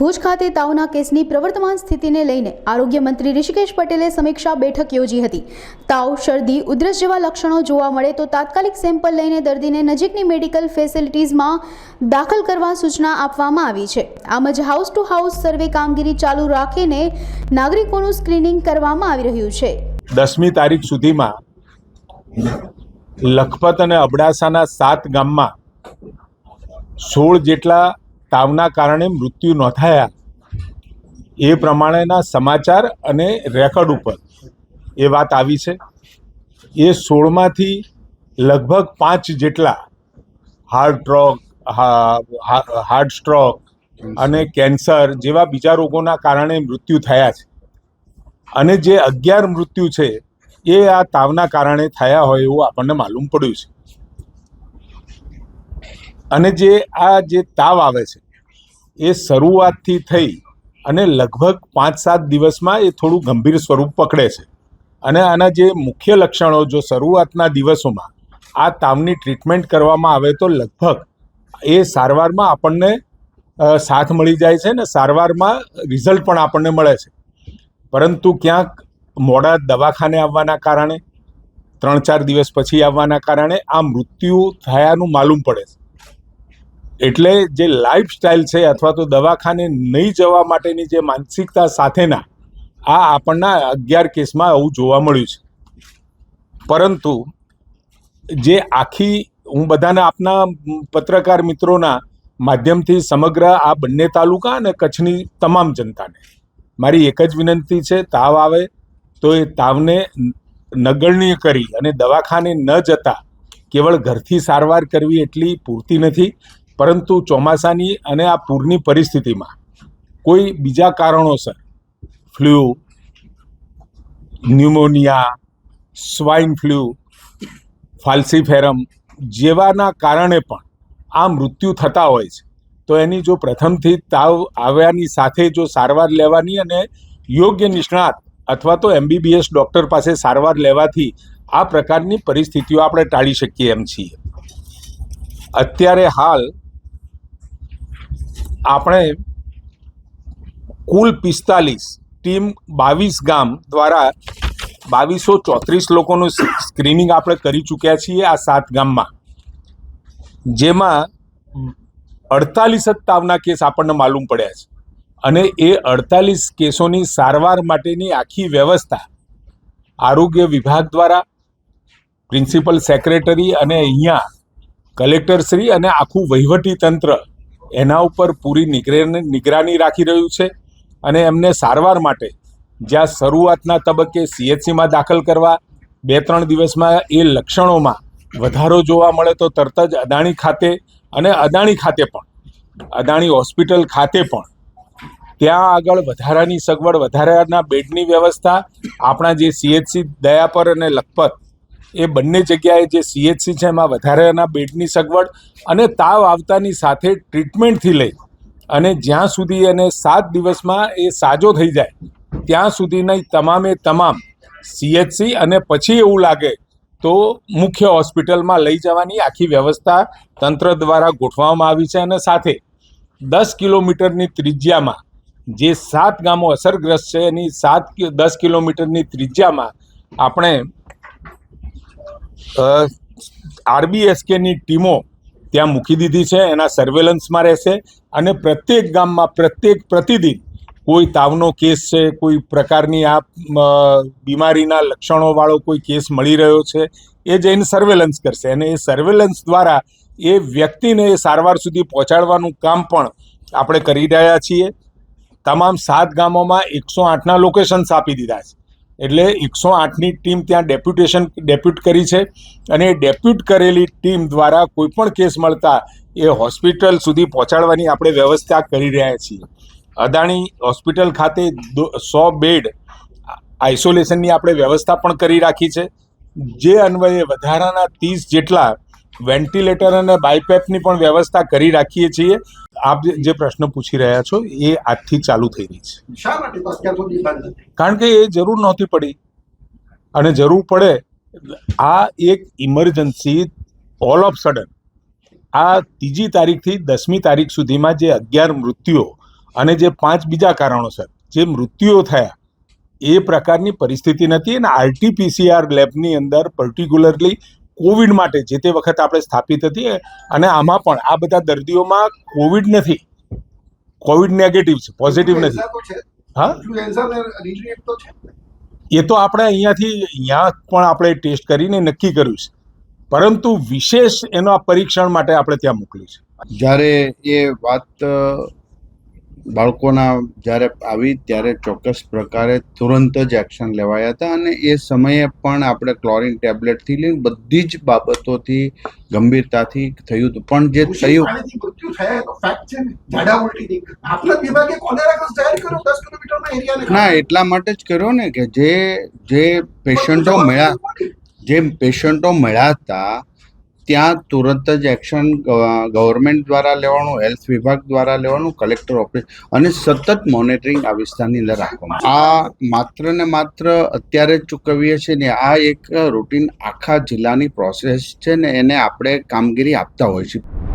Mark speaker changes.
Speaker 1: ભુજ ખાતે તાવના કેસની પ્રવર્તમાન સ્થિતિને લઈને આરોગ્ય મંત્રી ઋષિકેશ પટેલે સમીક્ષા બેઠક યોજી હતી. તાવ, શરદી, ઉધરસ જેવા લક્ષણો જોવા મળે તો તાત્કાલિક સેમ્પલ લઈને દર્દીને નજીકની મેડિકલ ફેસિલિટીઝમાં દાખલ કરવા સૂચના આપવામાં આવી છે. આમ જ હાઉસ ટુ હાઉસ સર્વે કામગીરી ચાલુ રાખીને નાગરિકોનું સ્ક્રીનિંગ કરવામાં આવી રહ્યું છે.
Speaker 2: દસમી તારીખ સુધીમાં લખપત અને અબડાસાના સાત ગામમાં સોળ જેટલા તાવના કારણે મૃત્યુ નોંધાયા. એ પ્રમાણેના સમાચાર અને રેકોર્ડ ઉપર એ વાત આવી છે. એ સોળમાંથી લગભગ પાંચ જેટલા હાર્ટ સ્ટ્રોક હાર્ટ સ્ટ્રોક અને કેન્સર જેવા બીજા રોગોના કારણે મૃત્યુ થયા છે. અને જે અગિયાર મૃત્યુ છે, એ આ તાવના કારણે થયા હોય એવું આપણને માલુમ પડ્યું છે. અને જે આ જે તાવ આવે છે એ શરૂઆતથી થઈ અને લગભગ પાંચ સાત દિવસમાં એ થોડું ગંભીર સ્વરૂપ પકડે છે. અને આના જે મુખ્ય લક્ષણો જો શરૂઆતના દિવસોમાં આ તાવની ટ્રીટમેન્ટ કરવામાં આવે તો લગભગ એ સારવારમાં આપણને સાથ મળી જાય છે ને સારવારમાં રિઝલ્ટ પણ આપણને મળે છે. પરંતુ ક્યાંક મોડા દવાખાને આવવાના કારણે ત્રણ ચાર દિવસ પછી આવવાના કારણે આ મૃત્યુ થયાનું માલુમ પડે છે. એટલે જે લાઈફસ્ટાઈલ છે અથવા તો દવાખાને નહીં જવા માટેની જે માનસિકતા સાથેના આ આપણના અગિયાર કેસમાં આવું જોવા મળ્યું છે. પરંતુ જે આખી હું બધાને આપના પત્રકાર મિત્રોના માધ્યમથી સમગ્ર આ બંને તાલુકા અને કચ્છની તમામ જનતાને મારી એક જ વિનંતી છે, તાવ આવે તો એ તાવને નગણ્ય કરી અને દવાખાને ન જતા કેવળ ઘરથી સારવાર કરવી એટલી પૂરતી નથી. પરંતુ ચોમાસાની અને આ પૂરની પરિસ્થિતિમાં કોઈ બીજા કારણોસર flu pneumonia swine flu falciparum જેવાના કારણે પણ આ મૃત્યુ થતા હોય છે. તો એની જો પ્રથમથી તાવ આવ્યાની સાથે જો સારવાર લેવાની અને યોગ્ય નિષ્ણાત અથવા તો એમબીબીએસ ડૉક્ટર પાસે સારવાર લેવાથી આ પ્રકારની પરિસ્થિતિઓ આપણે ટાળી શકીએ એમ છીએ. અત્યારે હાલ આપણે કુલ પિસ્તાલીસ ટીમ બાવીસ ગામ દ્વારા બાવીસો ચોત્રીસ લોકોનું સ્ક્રીનિંગ આપણે કરી ચૂક્યા છીએ આ સાત ગામમાં. જેમાં અડતાલીસ જ તાવના કેસ આપણને માલુમ પડ્યા છે. અને એ અડતાલીસ કેસોની સારવાર માટેની આખી વ્યવસ્થા આરોગ્ય વિભાગ દ્વારા, પ્રિન્સિપલ સેક્રેટરી અને અહીંયા કલેક્ટરશ્રી અને આખું વહીવટી તંત્ર એના ઉપર પૂરી નિગરાની રાખી રહ્યું છે અને એમને સારવાર માટે જ્યાં શરૂઆતના તબક્કે સીએચસીમાં દાખલ કરવા બે ત્રણ દિવસમાં એ લક્ષણોમાં વધારો જોવા મળે તો તરત જ અદાણી ખાતે અને અદાણી ખાતે પણ, અદાણી હોસ્પિટલ ખાતે પણ ત્યાં આગળ વધારાની સગવડ, વધારાના બેડની વ્યવસ્થા, આપણા જે સીએચસી દયાપર અને લખપત એ બંને જગ્યાએ જે સીએચસી છે એમાં વધારાના બેડની સગવડ અને તાવ આવતાની સાથે ટ્રીટમેન્ટથી લઈ અને જ્યાં સુધી એને સાત દિવસમાં એ સાજો થઈ જાય, ત્યાં સુધીની તમામે તમામ સીએચસી અને પછી એવું લાગે તો મુખ્ય હોસ્પિટલમાં લઈ જવાની આખી વ્યવસ્થા તંત્ર દ્વારા ગોઠવવામાં આવી છે અને સાથે દસ કિલોમીટરની ત્રિજ્યામાં જે સાત ગામો અસરગ્રસ્ત છે એની સાત દસ કિલોમીટરની ત્રિજ્યામાં આપણે આરબીએસકેની ટીમો ત્યાં મૂકી દીધી છે, એના સર્વેલન્સમાં રહેશે અને પ્રત્યેક ગામમાં પ્રત્યેક પ્રતિદિન કોઈ તાવનો કેસ છે, કોઈ પ્રકારની આ બીમારીના લક્ષણોવાળો કોઈ કેસ મળી રહ્યો છે, એ જઈને સર્વેલન્સ કરશે. અને એ સર્વેલન્સ દ્વારા એ વ્યક્તિને એ સારવાર સુધી પહોંચાડવાનું કામ પણ આપણે કરી રહ્યા છીએ. તમામ સાત ગામોમાં એકસો આઠના લોકેશન્સ આપી દીધા છે. એટલે એકસો આઠની ટીમ ત્યાં ડેપ્યુટેશન ડેપ્યુટ કરી છે અને ડેપ્યુટ કરેલી ટીમ દ્વારા કોઈ પણ કેસ મળતા એ હોસ્પિટલ સુધી પહોંચાડવાની આપણે વ્યવસ્થા કરી રહ્યા છીએ. અદાણી હોસ્પિટલ ખાતે સો બેડ આઇસોલેશનની આપણે વ્યવસ્થા પણ કરી રાખી છે. જે અન્વયે વધારાના ત્રીસ જેટલા વેન્ટિલેટર અને બાયપેપની પણ વ્યવસ્થા કરી રાખીએ છીએ. આપ જે- પ્રશ્ન પૂછી રહ્યા છો એ આજથી ચાલુ થઈ રહી છે. કારણ કે એ જરૂર નહોતી પડી. અને જરૂર પડે આ એક ઇમરજન્સી ઓલ ઓફ સડન આ ત્રીજી તારીખથી દસમી તારીખ સુધીમાં જે અગિયાર મૃત્યુઓ અને જે પાંચ બીજા કારણોસર જે મૃત્યુઓ થયા એ પ્રકારની પરિસ્થિતિ નથી. અને આરટીપીસીઆર લેબની અંદર પર્ટિક્યુલરલી કોવિડ માટે જે તે વખત આપણે સ્થાપિત હતી અને આમાં પણ આ બધા દર્દીઓમાં કોવિડ નથી. કોવિડ નેગેટિવ છે પોઝિટિવ નથી.
Speaker 3: Influenza તો છે?
Speaker 2: હા? એ તો આપણે અહીંયાથી અહીંયા પણ આપણે ટેસ્ટ કરીને નક્કી કર્યું છે. પરંતુ વિશેષ એના પરીક્ષણ માટે આપણે ત્યાં મોકલ્યું છે.
Speaker 4: જ્યારે એ વાત બાળકોના જ્યારે આવી ત્યારે ચોક્કસ પ્રકારે તુરંત જ એક્શન લેવાયા હતા અને એ સમયે પણ આપણે ક્લોરિન ટેબ્લેટથી લઈને બધી જ બાબતોથી ગંભીરતાથી થયું હતું પણ જે થયું ના એટલા માટે જ કર્યો ને કે જે જે પેશન્ટો મળ્યા જે પેશન્ટો મળ્યા હતા ત્યાં તુરંત જ એક્શન ગવર્મેન્ટ દ્વારા લેવાનું, હેલ્થ વિભાગ દ્વારા લેવાનું, કલેક્ટર ઓફિસ અને સતત મોનિટરિંગ આ વિસ્તારની અંદર રાખવામાં આ માત્ર ને માત્ર અત્યારે જ ચૂકવીએ છીએ ને આ એક રૂટીન આખા જિલ્લાની પ્રોસેસ છે ને એને આપણે કામગીરી આપતા હોય છે